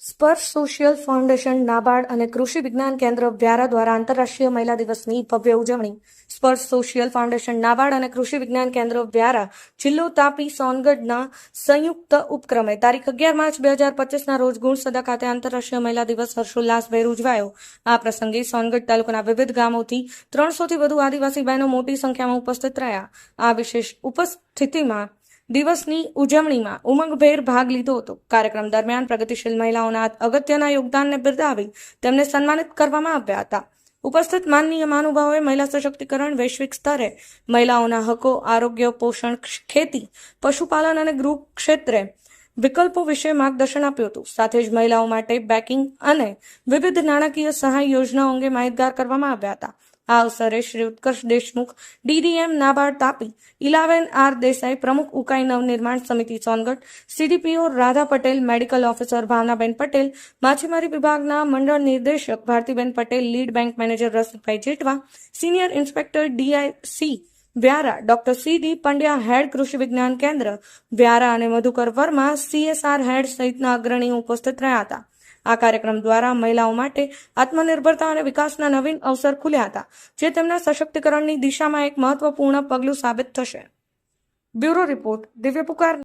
સ્પર્શ social foundation, NABARD અને કૃષિ વિજ્ઞાન કેન્દ્ર વ્યારા દ્વારા આંતરરાષ્ટ્રીય મહિલા દિવસની ભવ્ય ઉજવણી. સ્પર્શ સોશિયલ ફાઉન્ડેશન, નાબાર્ડ અને કૃષિ વિજ્ઞાન કેન્દ્ર વ્યારા, જિલ્લો તાપી, સોનગઢના સંયુક્ત ઉપક્રમે તારીખ અગિયાર માર્ચ બે હજાર પચીસના રોજ ગુણસદા ખાતે આંતરરાષ્ટ્રીય મહિલા દિવસ હર્ષોલ્લાસભેર ઉજવાયો. આ પ્રસંગે સોનગઢ તાલુકાના વિવિધ ગામોથી ત્રણસોથી વધુ આદિવાસી બહેનો મોટી સંખ્યામાં ઉપસ્થિત રહ્યા. આ વિશેષ ઉપસ્થિતિમાં દિવસની ઉજવણીમાં ઉમંગભેર ભાગ લીધો હતો. કાર્યક્રમ દરમિયાન પ્રગતિશીલ મહિલાઓના અગત્યના યોગદાનને બિરદાવી તેમને સન્માનિત કરવામાં આવ્યા હતા. ઉપસ્થિત માનનીય મહાનુભાવોએ મહિલા સશક્તિકરણ, વૈશ્વિક સ્તરે મહિલાઓના હકો, આરોગ્ય, પોષણ ખેતી, પશુપાલન અને ગૃહ ક્ષેત્રે વિકલ્પો વિશે માર્ગદર્શન આપ્યું હતું. સાથે જ મહિલાઓ માટે બેકિંગ અને વિવિધ નાણાકીય સહાય યોજનાઓ અંગે માહિતગાર કરવામાં આવ્યા હતા. આ અવસરે શ્રી ઉત્કર્ષ દેશમુખ ડીડીએમ નાબાર્ડ તાપી ઇલાવેન આર દેસાઈ પ્રમુખ ઉકાઈ નવનિર્માણ સમિતિ Songadh, CDPO Radha Patel, medical officer Bhavnaben Patel, માછીમારી વિભાગના મંડળ નિર્દેશક Bhartiben Patel, lead bank manager Rasikbhai Jetwa senior inspector DIC Vyara, doctor C D Pandya head Krishi Vigyan Kendra, Vyara અને મધુકર વર્મા સીએસઆર હેડ સહિતના અગ્રણીઓ ઉપસ્થિત રહ્યા હતા. આ કાર્યક્રમ દ્વારા મહિલાઓ માટે આત્મનિર્ભરતા અને વિકાસના નવીન અવસર ખુલ્યા હતા, જે તેમના સશક્તિકરણની દિશામાં એક મહત્વપૂર્ણ પગલું સાબિત થશે. બ્યુરો રિપોર્ટ, દિવ્ય પુકાર